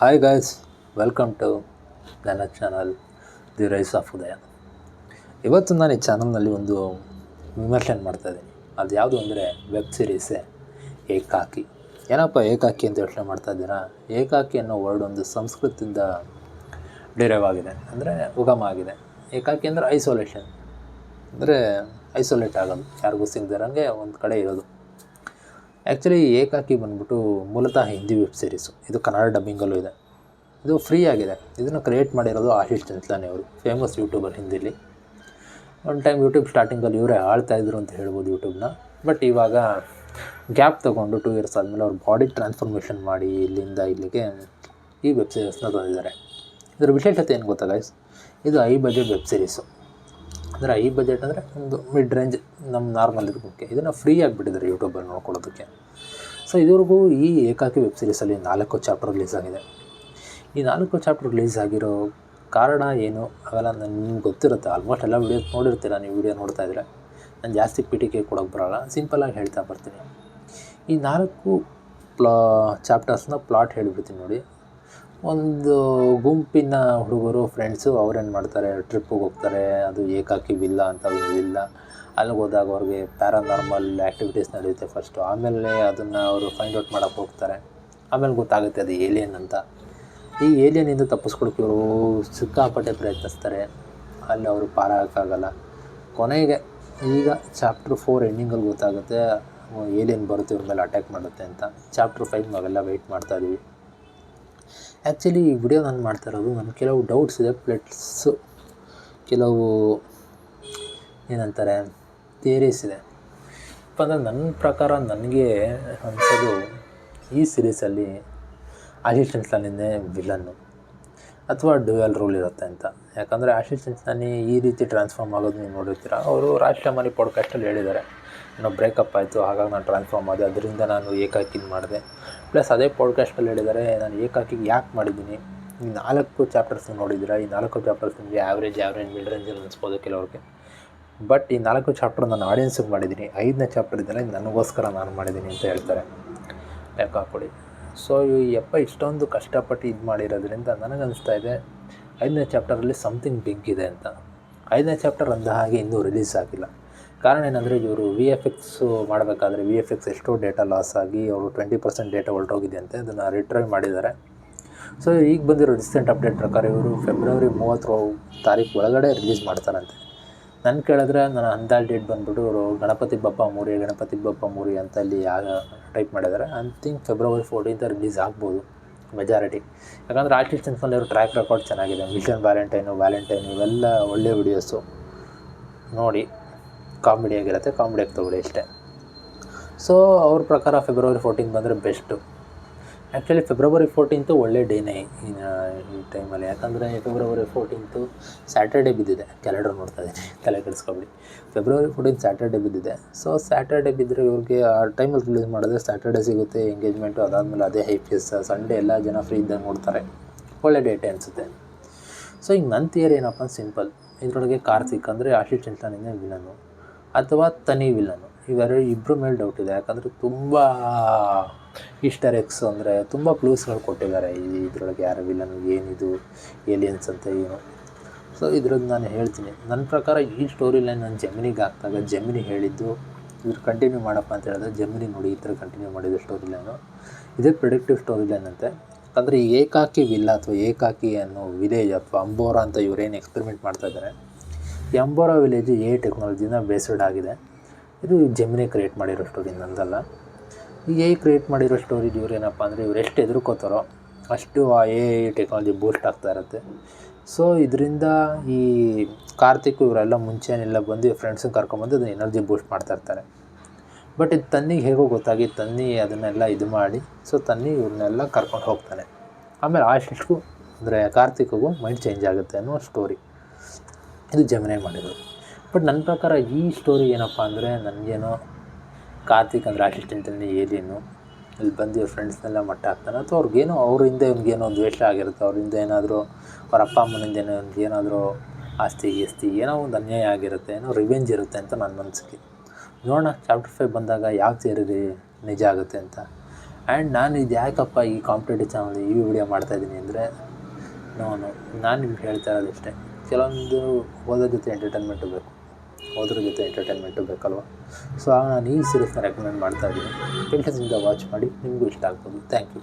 Hi guys welcome to ನನ್ನ channel the rise of Udaya ಇವತ್ತು ನಾನು ಈ ಚಾನಲ್ನಲ್ಲಿ ಒಂದು ವಿಮರ್ಶೆನ್ ಮಾಡ್ತಾ ಇದ್ದೀನಿ. ಅದು ಯಾವುದು ಅಂದರೆ ವೆಬ್ ಸೀರೀಸೇ ಏಕಾಕಿ. ಏನಪ್ಪ ಏಕಾಕಿ ಅಂತ ಯೋಚನೆ ಮಾಡ್ತಾ ಇದ್ದೀರಾ? ಏಕಾಕಿ ಅನ್ನೋ ವರ್ಡ್ ಒಂದು ಸಂಸ್ಕೃತದಿಂದ ಡಿರೈವ್ ಆಗಿದೆ. ಅಂದರೆ ಉಗಮ ಆಗಿದೆ. ಏಕಾಕಿ ಅಂದರೆ ಐಸೋಲೇಷನ್ ಅಂದರೆ ಐಸೋಲೇಟ್ ಆಗೋದು ಯಾರಿಗೂ ಸಿಗದಿರಂಗೆ ಒಂದು ಕಡೆ ಇರೋದು. ಆ್ಯಕ್ಚುಲಿ ಏಕಾಕಿ ಬಂದ್ಬಿಟ್ಟು ಮೂಲತಃ ಹಿಂದಿ ವೆಬ್ ಸೀರೀಸು ಇದು ಕನ್ನಡ ಡಬ್ಬಿಂಗಲ್ಲೂ ಇದೆ. ಇದು ಫ್ರೀ ಆಗಿದೆ. ಇದನ್ನು ಕ್ರಿಯೇಟ್ ಮಾಡಿರೋದು ಆಶೀಶ್ ಚಂದ್ಲಾನಿ ಅವರು. ಫೇಮಸ್ ಯೂಟ್ಯೂಬರ್ ಹಿಂದಿಲಿ. ಒನ್ ಟೈಮ್ ಯೂಟ್ಯೂಬ್ ಸ್ಟಾರ್ಟಿಂಗಲ್ಲಿ ಇವರೇ ಆಳ್ತಾ ಇದ್ರು ಅಂತ ಹೇಳ್ಬೋದು ಯೂಟ್ಯೂಬ್ನ ಬಟ್ ಇವಾಗ ಗ್ಯಾಪ್ ತೊಗೊಂಡು ಟೂ ಇಯರ್ಸ್ ಆದಮೇಲೆ ಅವ್ರ ಬಾಡಿ ಟ್ರಾನ್ಸ್ಫಾರ್ಮೇಷನ್ ಮಾಡಿ ಇಲ್ಲಿಂದ ಇಲ್ಲಿಗೆ ಈ ವೆಬ್ ಸೀರೀಸ್ನ ತಂದಿದ್ದಾರೆ ಇದರ ವಿಶೇಷತೆ ಏನು ಗೊತ್ತಾ ಇದು ಐ ಬಜೆಟ್ ವೆಬ್ ಸೀರೀಸು ಅಂದರೆ ಐ ಬಜೆಟ್ ಅಂದರೆ ಒಂದು ಮಿಡ್ ರೇಂಜ್ ನಮ್ಮ ನಾರ್ಮಲ್ ಇದಕ್ಕೆ ಇದನ್ನು ಫ್ರೀ ಆಗಿಬಿಟ್ಟಿದ್ದಾರೆ ಯೂಟ್ಯೂಬಲ್ಲಿ ನೋಡ್ಕೊಳ್ಳೋದಕ್ಕೆ. ಸೊ ಇದುವರೆಗೂ ಈ ಏಕಾಕಿ ವೆಬ್ ಸೀರೀಸಲ್ಲಿ ನಾಲ್ಕು ಚಾಪ್ಟರ್ ರಿಲೀಸ್ ಆಗಿದೆ. ಈ ನಾಲ್ಕು ಚಾಪ್ಟರ್ ರಿಲೀಸ್ ಆಗಿರೋ ಕಾರಣ ಏನು? ಅವೆಲ್ಲ ನಿಮ್ಗೆ ಗೊತ್ತಿರುತ್ತೆ. ಆಲ್ಮೋಸ್ಟ್ ಎಲ್ಲ ವೀಡಿಯೋಸ್ ನೋಡಿರ್ತೀರ ನೀವು ವೀಡಿಯೋ ನೋಡ್ತಾ ಇದ್ರೆ. ನಾನು ಜಾಸ್ತಿ ಪಿ ಟಿ ಕೆ ಕೊಡೋಕೆ ಬರೋಲ್ಲ. ಸಿಂಪಲಾಗಿ ಹೇಳ್ತಾ ಬರ್ತೀನಿ. ಈ ನಾಲ್ಕು ಪ್ಲಾ ಚಾಪ್ಟರ್ಸ್ನ ಪ್ಲಾಟ್ ಹೇಳಿಬಿಡ್ತೀನಿ ನೋಡಿ. ಒಂದು ಗುಂಪಿನ ಹುಡುಗರು ಫ್ರೆಂಡ್ಸು ಅವ್ರೇನು ಮಾಡ್ತಾರೆ? ಟ್ರಿಪ್ಪಿಗೆ ಹೋಗ್ತಾರೆ. ಅದು ಏಕಾಕಿ ವಿಲ್ಲ ಅಂತ ಇಲ್ಲ ಅಲ್ಲಿಗೆ ಹೋದಾಗ ಅವ್ರಿಗೆ ಪ್ಯಾರಾನಾರ್ಮಲ್ ಆ್ಯಕ್ಟಿವಿಟೀಸ್ ನಡೆಯುತ್ತೆ ಫಸ್ಟು ಆಮೇಲೆ ಅದನ್ನು ಅವರು ಫೈಂಡ್ ಔಟ್ ಮಾಡೋಕ್ಕೆ ಹೋಗ್ತಾರೆ. ಆಮೇಲೆ ಗೊತ್ತಾಗುತ್ತೆ ಅದು ಏಲಿಯನ್ ಅಂತ. ಈ ಏಲಿಯನಿಂದ ತಪ್ಪಿಸ್ಕೊಳಕ್ಕೆ ಇವರು ಸಿಕ್ಕಾಪಟ್ಟೆ ಪ್ರಯತ್ನಿಸ್ತಾರೆ. ಅಲ್ಲಿ ಅವರು ಪಾರಾಗೋಕ್ಕಾಗಲ್ಲ. ಕೊನೆಗೆ ಈಗ ಚಾಪ್ಟರ್ ಫೋರ್ ಎಂಡಿಂಗಲ್ಲಿ ಗೊತ್ತಾಗುತ್ತೆ ಏಲಿಯನ್ ಬರುತ್ತೆ, ಇವ್ರ ಮೇಲೆ ಅಟ್ಯಾಕ್ ಮಾಡುತ್ತೆ ಅಂತ. ಚಾಪ್ಟರ್ ಫೈವ್ ನಾವೆಲ್ಲ ವೆಯ್ಟ್ ಮಾಡ್ತಾ ಇದ್ದೀವಿ ಆ್ಯಕ್ಚುಲಿ ಈ ವಿಡಿಯೋ ನಾನು ಮಾಡ್ತಾ ಇರೋದು ನನ್ನ ಕೆಲವು ಡೌಟ್ಸ್ ಇದೆ ಪ್ಲೇಟ್ಸು ಕೆಲವು ಏನಂತಾರೆ ಥಿಯರೀಸ್ ಇದೆ. ಅಂದರೆ ನನ್ನ ಪ್ರಕಾರ ನನಗೆ ಅನಿಸೋದು ಈ ಸೀರೀಸಲ್ಲಿ ಆಶೀಶ್ ಚಂಚಲಾನಿಂದೇ ವಿಲನ್ನು ಅಥವಾ ಡ್ಯುಯಲ್ ರೋಲ್ ಇರುತ್ತೆ ಅಂತ. ಯಾಕಂದರೆ ಆಶೀಶ್ ಚಂಚಲಾನಿ ಈ ರೀತಿ ಟ್ರಾನ್ಸ್ಫಾರ್ಮ್ ಆಗೋದು ನೀವು ನೋಡಿರ್ತೀರ? ಅವರು ರಾಜ್ಕುಮಾರಿ ಪಾಡ್ಕಾಸ್ಟಲ್ಲಿ ಹೇಳಿದ್ದಾರೆ. ಏನೋ ಬ್ರೇಕಪ್ ಆಯಿತು, ಹಾಗಾಗಿ ನಾನು ಟ್ರಾನ್ಸ್ಫಾರ್ಮ್ ಆದೆ, ಅದರಿಂದ ನಾನು ಏಕಾಕಿನ ಮಾಡಿದೆ. ಪ್ಲಸ್ ಅದೇ ಪಾಡ್ಕಾಸ್ಟಲ್ಲಿ ಹೇಳಿದ್ದಾರೆ, ನಾನು ಏಕಾಕಿಗೆ ಯಾಕೆ ಮಾಡಿದ್ದೀನಿ? ಈ ನಾಲ್ಕು ಚಾಪ್ಟರ್ಸ್ ನೋಡಿದ್ದೀರಾ? ಈ ನಾಲ್ಕು ಚಾಪ್ಟರ್ಸ್ ನಿಮಗೆ ಆ್ಯಾವ್ರೇಜ್ ಆ್ಯಾವ್ರೇಜ್ ಮಿಡ್ ರೇಂಜಲ್ಲಿ ಅನಿಸ್ಬೋದು ಕೆಲವ್ರಿಗೆ. ಬಟ್ ಈ ನಾಲ್ಕು ಚಾಪ್ಟರ್ ನಾನು ಆಡಿಯನ್ಸಿಗೆ ಮಾಡಿದ್ದೀನಿ. ಐದನೇ ಚಾಪ್ಟರ್ ಇದೆಲ್ಲ ನನಗೋಸ್ಕರ ನಾನು ಮಾಡಿದ್ದೀನಿ ಅಂತ ಹೇಳ್ತಾರೆ. ಲೆಕ್ಕ ಹಾಕ್ಕೊಡಿ. ಸೊ ಈ ಅಪ್ಪ ಇಷ್ಟೊಂದು ಕಷ್ಟಪಟ್ಟು ಇದು ಮಾಡಿರೋದ್ರಿಂದ ನನಗನ್ನಿಸ್ತಾ ಇದೆ, ಐದನೇ ಚಾಪ್ಟರಲ್ಲಿ ಸಮಥಿಂಗ್ ಬಿಗ್ ಇದೆ ಅಂತ. ಐದನೇ ಚಾಪ್ಟರ್ ಅಂದ ಹಾಗೆ ಇನ್ನೂ ರಿಲೀಸ್ ಆಗಿಲ್ಲ. ಕಾರಣ ಏನಂದರೆ ಇವರು ವಿ ಎಫ್ ಎಕ್ಸು ಮಾಡಬೇಕಾದ್ರೆ ವಿ ಎಫ್ ಎಕ್ಸ್ ಎಷ್ಟೋ ಡೇಟಾ ಲಾಸ್ ಆಗಿ ಅವರು ಟ್ವೆಂಟಿ ಪರ್ಸೆಂಟ್ ಡೇಟಾ ಹೊರಟೋಗಿದೆ ಅಂತೆ, ಅದನ್ನು ರಿಟ್ರೈವ್ ಮಾಡಿದ್ದಾರೆ. ಸೊ ಈಗ ಬಂದಿರೋ ರೀಸೆಂಟ್ ಅಪ್ಡೇಟ್ ಪ್ರಕಾರ ಇವರು ಫೆಬ್ರವರಿ ಮೂವತ್ತರ ತಾರೀಕು ಒಳಗಡೆ ರಿಲೀಸ್ ಮಾಡ್ತಾರಂತೆ. ನನ್ನ ಕೇಳಿದ್ರೆ ನನ್ನ ಅಂದಾಜು ಡೇಟ್ ಬಂದ್ಬಿಟ್ಟು ಅವರು ಗಣಪತಿ ಬಪ್ಪ ಮೂರಿ ಗಣಪತಿ ಬಪ್ಪ ಮೂರಿ ಅಂತ ಅಲ್ಲಿ ಯಾವ ಟೈಪ್ ಮಾಡಿದ್ದಾರೆ. I think February fourteenth release ಆಗ್ಬೋದು ಮೆಜಾರಿಟಿ ಯಾಕಂದರೆ ಆರ್ಟಿಸ್ಟ್ ಚನ್ಸ್ನಲ್ಲಿ ಇವರು ಟ್ರ್ಯಾಕ್ ರೆಕಾರ್ಡ್ ಚೆನ್ನಾಗಿದೆ. ಮಿಷನ್ ವ್ಯಾಲೆಂಟೈನು ವ್ಯಾಲೆಂಟೈನು ಇವೆಲ್ಲ ಒಳ್ಳೆ ವಿಡಿಯೋಸು ನೋಡಿ ಕಾಮಿಡಿಯಾಗಿರುತ್ತೆ ಕಾಮಿಡಿಯಾಗಿ ತೊಗೊಳ್ಳಿ ಅಷ್ಟೇ. ಸೊ ಅವ್ರ ಪ್ರಕಾರ ಫೆಬ್ರವರಿ ಫೋರ್ಟೀನ್ ಬಂದರೆ ಬೆಸ್ಟು ಆ್ಯಕ್ಚುಲಿ ಫೆಬ್ರವರಿ ಫೋರ್ಟೀನ್ತು ಒಳ್ಳೆ ಡೇನೇ ಈ ಟೈಮಲ್ಲಿ ಯಾಕಂದರೆ ಫೆಬ್ರವರಿ ಫೋರ್ಟೀನ್ತು ಸ್ಯಾಟರ್ಡೆ ಬಿದ್ದಿದೆ. ಕ್ಯಾಲೆಂಡರ್ ನೋಡ್ತಾ ಇದ್ದೀನಿ, ತಲೆ ಕೆಡಿಸ್ಕೊಬಿಡಿ. ಫೆಬ್ರವರಿ ಫೋರ್ಟೀನ್ ಸ್ಯಾಟರ್ಡೆ ಬಿದ್ದಿದೆ. ಸೊ ಸ್ಯಾಟರ್ಡೆ ಬಿದ್ದರೆ ಇವ್ರಿಗೆ ಆ ಟೈಮಲ್ಲಿ ರಿಲೀಸ್ ಮಾಡಿದ್ರೆ ಸ್ಯಾಟರ್ಡೆ ಸಿಗುತ್ತೆ ಎಂಗೇಜ್ಮೆಂಟು ಅದಾದಮೇಲೆ ಅದೇ ಹೈ ಹೈಪಿಯಸ್ ಸಂಡೇ ಎಲ್ಲ ಜನ ಫ್ರೀ ಇದ್ದಾಗ ನೋಡ್ತಾರೆ. ಒಳ್ಳೆ ಡೇಟೆ ಅನಿಸುತ್ತೆ. ಸೊ ಈಗ ನನ್ನ ಥಿಯರಿ ಏನಪ್ಪ ಸಿಂಪಲ್ ಇದರೊಳಗೆ ಕಾರ್ತಿಕ್ ಅಂದರೆ ಆಶೀಶ್ ಚಂಚಲಾನಿಂದ ವಿಲನು ಅಥವಾ ತನಿ ವಿಲನು? ಇವೆರಡು ಇಬ್ಬರ ಮೇಲೆ ಡೌಟ್ ಇದೆ. ಯಾಕಂದರೆ ತುಂಬ ಈಸ್ಟರ್ ಎಕ್ಸ್ ಅಂದರೆ ತುಂಬ ಕ್ಲೂಸ್ಗಳು ಕೊಟ್ಟಿದ್ದಾರೆ. ಈ ಇದರೊಳಗೆ ಯಾರು ವಿಲನು ಏನಿದು ಏಲಿಯನ್ಸ್ ಅಂತ ಏನು. ಸೊ ಇದ್ರದ್ದು ನಾನು ಹೇಳ್ತೀನಿ. ನನ್ನ ಪ್ರಕಾರ ಈ ಸ್ಟೋರಿ ಲೈನ್ ನಾನು ಜಮಿನಿಗೆ ಹಾಕಿದಾಗ ಜಮಿನಿ ಹೇಳಿದ್ದು ಇದ್ರ ಕಂಟಿನ್ಯೂ ಮಾಡಪ್ಪ ಅಂತ ಹೇಳಿದ್ರೆ ಜಮಿನಿ ನೋಡಿ, ಈ ಥರ ಕಂಟಿನ್ಯೂ ಮಾಡಿದ್ದು ಸ್ಟೋರಿ ಲೈನು ಇದೇ ಪ್ರಿಡಿಕ್ಟಿವ್ ಸ್ಟೋರಿ ಲೈನ್ ಅಂತೆ. ಯಾಕಂದರೆ ಏಕಾಕಿ ವಿಲ್ಲ ಅಥವಾ ಏಕಾಕಿ ಅನ್ನೋ ವಿಲೇಜ್ ಅಥವಾ ಅಂಬೋರಾ ಅಂತ ಇವರೇನು ಎಕ್ಸ್ಪೆರಿಮೆಂಟ್ ಮಾಡ್ತಾ ಇದ್ದಾರೆ ಈ ವಿಲೇಜು ಎ ಟೆಕ್ನಾಲಜಿನ ಬೇಸ್ಡ್ ಆಗಿದೆ. ಇದು ಜೆಮಿನಿ ಕ್ರಿಯೇಟ್ ಮಾಡಿರೋ ಸ್ಟೋರಿ ನಂದಲ್ಲ. ಈ ಎ ಕ್ರಿಯೇಟ್ ಮಾಡಿರೋ ಸ್ಟೋರಿ ಇವ್ರು ಏನಪ್ಪ ಅಂದರೆ ಇವ್ರು ಎಷ್ಟು ಎದುರ್ಕೋತಾರೋ ಅಷ್ಟು ಆ ಎ ಟೆಕ್ನಾಲಜಿ ಬೂಸ್ಟ್ ಆಗ್ತಾ ಇರುತ್ತೆ. ಸೊ ಇದರಿಂದ ಈ ಕಾರ್ತಿಕ್ ಇವರೆಲ್ಲ ಮುಂಚೆನೆಲ್ಲ ಬಂದು ಫ್ರೆಂಡ್ಸನ್ನ ಕರ್ಕೊಂಬಂದು ಅದನ್ನ ಎನರ್ಜಿ ಬೂಸ್ಟ್ ಮಾಡ್ತಾ ಇರ್ತಾರೆ. ಬಟ್ ಇದು ತನ್ನಿಗೆ ಹೇಗೋ ಗೊತ್ತಾಗಿ ತನ್ನಿ ಅದನ್ನೆಲ್ಲ ಇದು ಮಾಡಿ ಸೊ ತನ್ನಿ ಇವ್ರನ್ನೆಲ್ಲ ಕರ್ಕೊಂಡು ಹೋಗ್ತಾನೆ. ಆಮೇಲೆ ಆಶಿಷ್ಗೂ ಅಂದರೆ ಕಾರ್ತಿಕ್ಗೂ ಮೈಂಡ್ ಚೇಂಜ್ ಆಗುತ್ತೆ ಅನ್ನೋ ಸ್ಟೋರಿ ಇದು ಜಮನೆ ಮಾಡಿರೋದು ಬಟ್ ನನ್ನ ಪ್ರಕಾರ ಈ ಸ್ಟೋರಿ ಏನಪ್ಪ ಅಂದರೆ ನನಗೇನು ಕಾರ್ತಿಕ್ ಅಂದರೆ ಅಸಿಸ್ಟೆಂಟಲ್ಲಿ ಏಲಿಯನ್ನು ಇಲ್ಲಿ ಬಂದು ಇವ್ರ ಫ್ರೆಂಡ್ಸ್ನೆಲ್ಲ ಮಟ್ಟ ಹಾಕ್ತಾನೆ. ಅಥವಾ ಅವ್ರಿಗೇನೋ ಅವರಿಂದ ಇವ್ನಿಗೇನೋ ದ್ವೇಷ ಆಗಿರುತ್ತೆ, ಅವರಿಂದ ಏನಾದರೂ ಅವ್ರ ಅಪ್ಪ ಅಮ್ಮನಿಂದ ಏನೋ ಒಂದು ಏನಾದರೂ ಆಸ್ತಿ ಗೀಸ್ತಿ ಏನೋ ಒಂದು ಅನ್ಯಾಯ ಆಗಿರುತ್ತೆ, ಏನೋ ರಿವೆಂಜ್ ಇರುತ್ತೆ ಅಂತ ನನ್ನ ಮನಸ್ಸಿಗೆ ನೋಡೋಣ ಚಾಪ್ಟರ್ ಫೈವ್ ಬಂದಾಗ ಯಾವ ಥಿಯರಿ ನಿಜ ಆಗುತ್ತೆ ಅಂತ. ಆ್ಯಂಡ್ ನಾನು ಇದು ಯಾಕಪ್ಪ ಈ ಕಾಂಪಿಟೇಟಿವ್ ಚಾನಲ್ ಈ ವಿಡಿಯೋ ಮಾಡ್ತಾಯಿದ್ದೀನಿ ಅಂದರೆ ನಾನು ನಾನು ನಿಮ್ಗೆ ಹೇಳ್ತಾ ಇರೋದು ಇಷ್ಟೇ. ಕೆಲವೊಂದು ಓದೋ ಜೊತೆ ಎಂಟರ್ಟೈನ್ಮೆಂಟು ಬೇಕು. ಓದ್ರ ಜೊತೆ ಎಂಟರ್ಟೈನ್ಮೆಂಟು ಬೇಕಲ್ವ? ಸೊ ಆಗ ನಾನು ಈ ಸೀರೀಸ್ನ ರೆಕಮೆಂಡ್ ಮಾಡ್ತಾ ಇದ್ದೀನಿ. ಪೇಷನ್ಸಿಂದ ವಾಚ್ ಮಾಡಿ, ನಿಮಗೂ ಇಷ್ಟ ಆಗ್ಬೋದು. Thank you